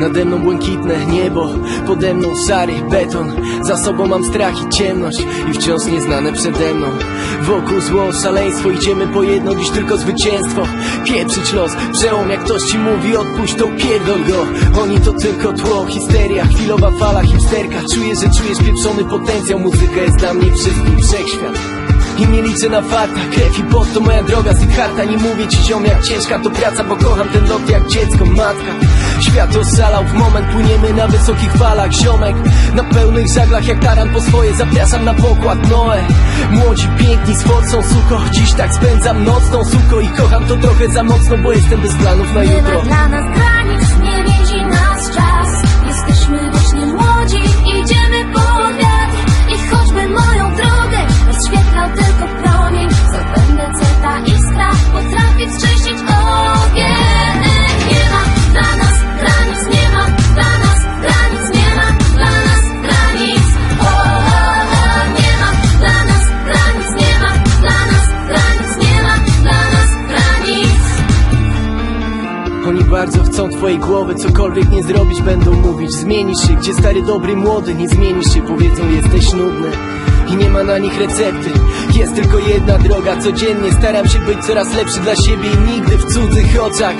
Nade mną błękitne niebo, pode mną szary beton. Za sobą mam strach i ciemność i wciąż nieznane przede mną. Wokół zło, szaleństwo, idziemy po jedno, dziś tylko zwycięstwo. Pieprzyć los, przełom jak ktoś ci mówi, odpuść to pierdol go. Oni to tylko tło, histeria, chwilowa fala, hipsterka. Czuję, że czujesz pieprzony potencjał, muzyka jest dla mnie wszystkim wszechświat i nie liczę na fakta, krew i pot to moja droga Siddharta, nie mówię ci ziom jak ciężka to praca Bo kocham ten lot jak dziecko, matka. Świat oszalał, w moment płyniemy na wysokich falach Ziomek, na pełnych żaglach jak taran po swoje Zapraszam na pokład Noe. Młodzi, piękni, z forcą sucho. Dziś tak spędzam nocną suko I kocham to trochę za mocno, bo jestem bez planów na jutro Oni bardzo chcą twojej głowy, cokolwiek nie zrobić będą mówić. Zmienisz się, gdzie stary, dobry, młody, nie zmienisz się. Powiedzą jesteś nudny i nie ma na nich recepty. Jest tylko jedna droga, codziennie staram się być coraz lepszy dla siebie I nigdy w cudzych oczach.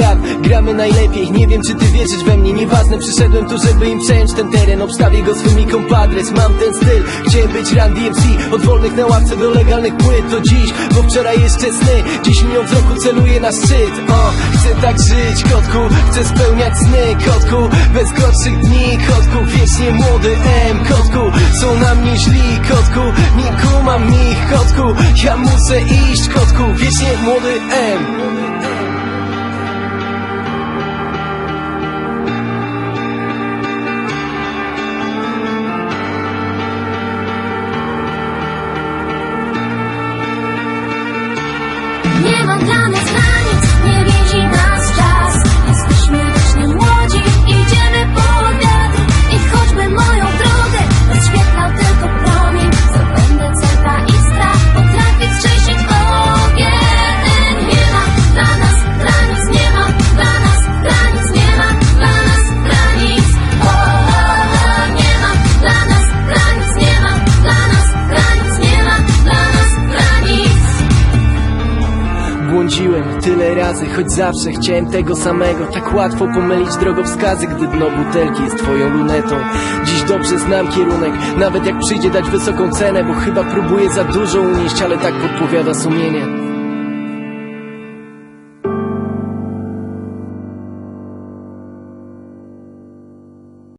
Rap, gramy najlepiej, nie wiem czy ty wierzysz we mnie. Nieważne, przyszedłem tu, żeby im przejąć ten teren. Obstawię go swym kompadres, mam ten styl. Chciałem być Run DMC, od wolnych na ławce do legalnych płyt. To dziś, bo wczoraj jeszcze sny. Dziś mi w roku celuję na szczyt. O, chcę tak żyć, kotku? Chcę spełniać sny, kotku. Bez gorszych dni, kotku. Wiecznie młody M, kotku. Są na mnie źli, kotku. Nie kumam ich, kotku. Ja muszę iść, kotku. Wiecznie młody M. Nie ma dla nas Błądziłem tyle razy, choć zawsze chciałem tego samego. Tak łatwo pomylić drogowskazy, gdy dno butelki jest twoją lunetą. Dziś dobrze znam kierunek, nawet jak przyjdzie dać wysoką cenę Bo chyba próbuję za dużo unieść, ale tak podpowiada sumienie